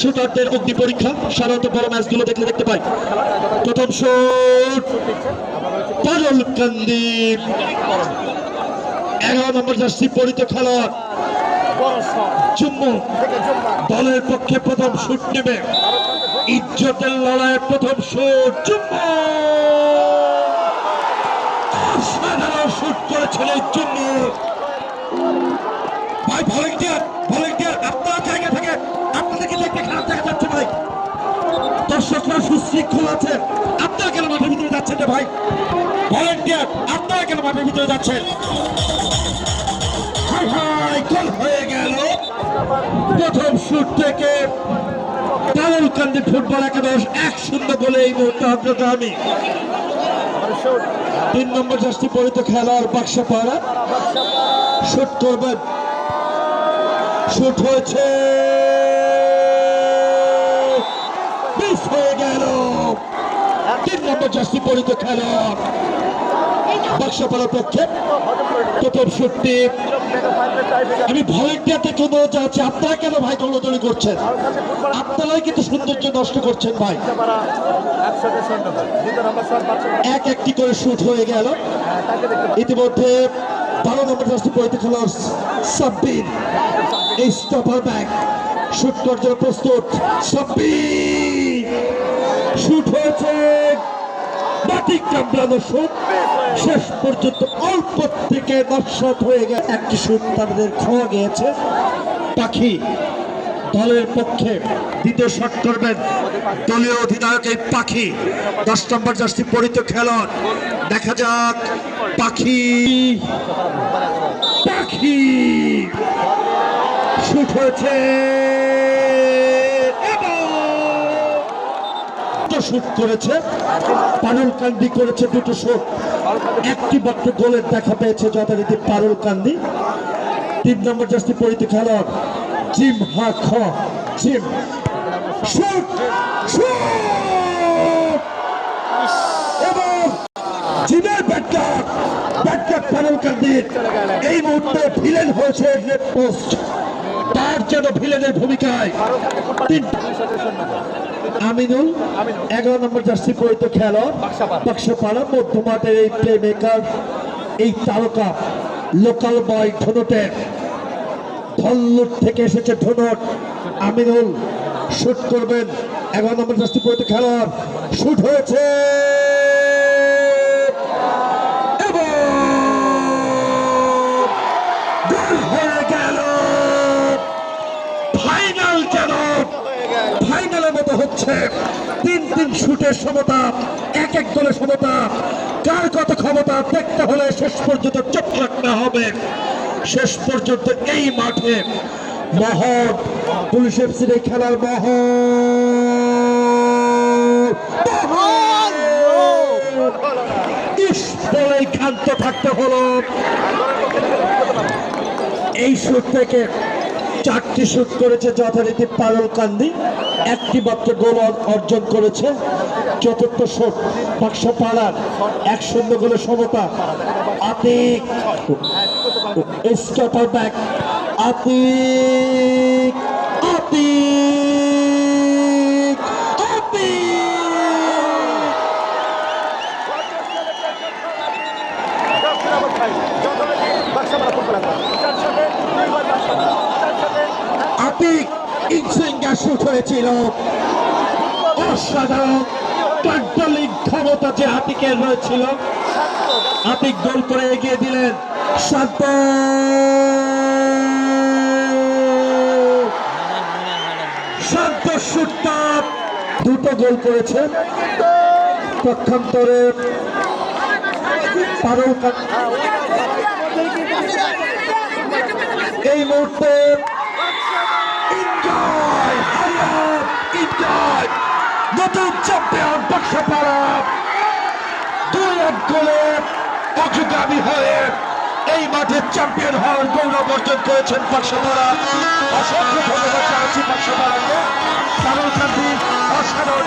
শুটারদের অগ্নি পরীক্ষা, সাধারণত বড় ম্যাচগুলো দেখলে দেখতে পাই। প্রথম শুট পারল কান্দি। এগারো নম্বর জার্সি, পরিত খেলোয়াড় দলের পক্ষে প্রথম শুট নেবে। ইজ্জতের লড়াইয়ের প্রথম শুট চুম্বু সাধারণ শুট করেছেন এই চুম্বু ভাই ভলেন্টিয়ার ভলেন্টিয়ার আপনার জায়গা থেকে আপনাদেরকে দেখতে খারাপ দেখা যাচ্ছে ভাই দর্শকরা সুশৃঙ্খল আছে। আপনারা কেন মাঠের ভিতরে যাচ্ছেন রে ভাই? ভলেন্টিয়ার আপনারা কেন মাঠের ভিতরে যাচ্ছেন? গোল হয়ে গেল। প্রথম শুট থেকে কান্দি ফুটবল একাদশ এক শূন্য বলে এই মুহূর্তে অগ্রগামী তিন নম্বর জার্সি পরিত খেলোয়াড় বাক্সা পাড়া শুট করবেন। শুট হয়েছে মিস হয়ে গেল তিন নম্বর খেলোয়াড়। পক্ষে আমি ভলেন্টিয়ার থেকে অনুরোধ জানাচ্ছি আপনারা কেন ভাই দৌড়দৌড়ি করছেন? আপনারাই কিন্তু সৌন্দর্য নষ্ট করছেন ভাই। এক একটি করে শুট হয়ে গেল। ইতিমধ্যে বারো নম্বর জার্সি পরিতে খেলোয়াড় এই স্টপার ব্যাক শুট করার জন্য প্রস্তুত। সাব্বির! শুট হয়েছে। বাটিক কামড়ানো শুট। শেষ পর্যন্ত অল্প থেকে নস্বাত হয়ে গেছে। একটি শুট তাদের খোয়া গিয়েছে। পাখি দলের পক্ষে দ্বিতীয় শট করবেন। দলীয় অধিনায়ক এই পাখি। দশ নম্বর জার্সি পরিত খেলোয়াড়। দেখা যাক, পাখি। পাখি। শুট হয়েছে। শুট করেছে। পারুল কান্দি করেছে দুটো শুট। একটি মাত্র গোলের দেখা পেয়েছে যথারীতি পারুল কান্দি। তিন নম্বর জার্সি পরিত খেলোয়াড় জিম হা। খ জিম। শুট! শুট! এবং এই মুহূর্তে ভিলেন হয়েছে পোস্ট। তার যেন ভিলেনের ভূমিকায়। তিন আমিনুল এগারো নম্বর জার্সি পরিত খেলোয়াড়। বাক্সাপাড়া মধ্যমাঠের এই প্লে মেকার এই তারকা লোকাল বয় ধনুটের। ধল্লুট থেকে এসেছে ধনুট। আমিনুল শুট করবেন। এগারো নম্বর জার্সি পরিত খেলোয়াড়। শুট হয়েছে! হচ্ছে। তিন তিন শুটের সমতা, এক এক দলের সমতা। কার কত ক্ষমতা দেখতে হলে শেষ পর্যন্ত চোখ রাখতে হবে। শেষ পর্যন্ত এই মাঠে মহৎ পুলিশ এফসির খেলার বলেই ক্ষান্ত থাকতে হলো। এই শুট থেকে চারটি শুট করেছে যথারীতি পারুল কান্দি একটি মাত্র গোল অর্জন করেছে চতুর্থ শুট বাক্স পাড়ার এক শূন্য গোলে সমতা। আতিক ব্যাক। আতিক। আতিক। ইনসিঙ্গা শুট হয়েছিল। অসাধারণ কন্ট্রোলিং ক্ষমতা যে আতিকের রয়েছিল, আতিক গোল করে এগিয়ে দিলেন। শান্ত শান্ত শুটটা দুটো গোল করেছে। পক্ষান্তরে পারুল এই মুহূর্তে এনজয় নতুন চ্যাম্পিয়ন বর্ষপাড়া দুই এক গোলে অগ্রগামী হয়ে এই মাঠে চ্যাম্পিয়ন হওয়ার গৌরব অর্জন করেছেন বর্ষপাড়া অসংখ্য ধন্যবাদ জানাচ্ছি বর্ষপাড়াকে কারণ অসাধারণ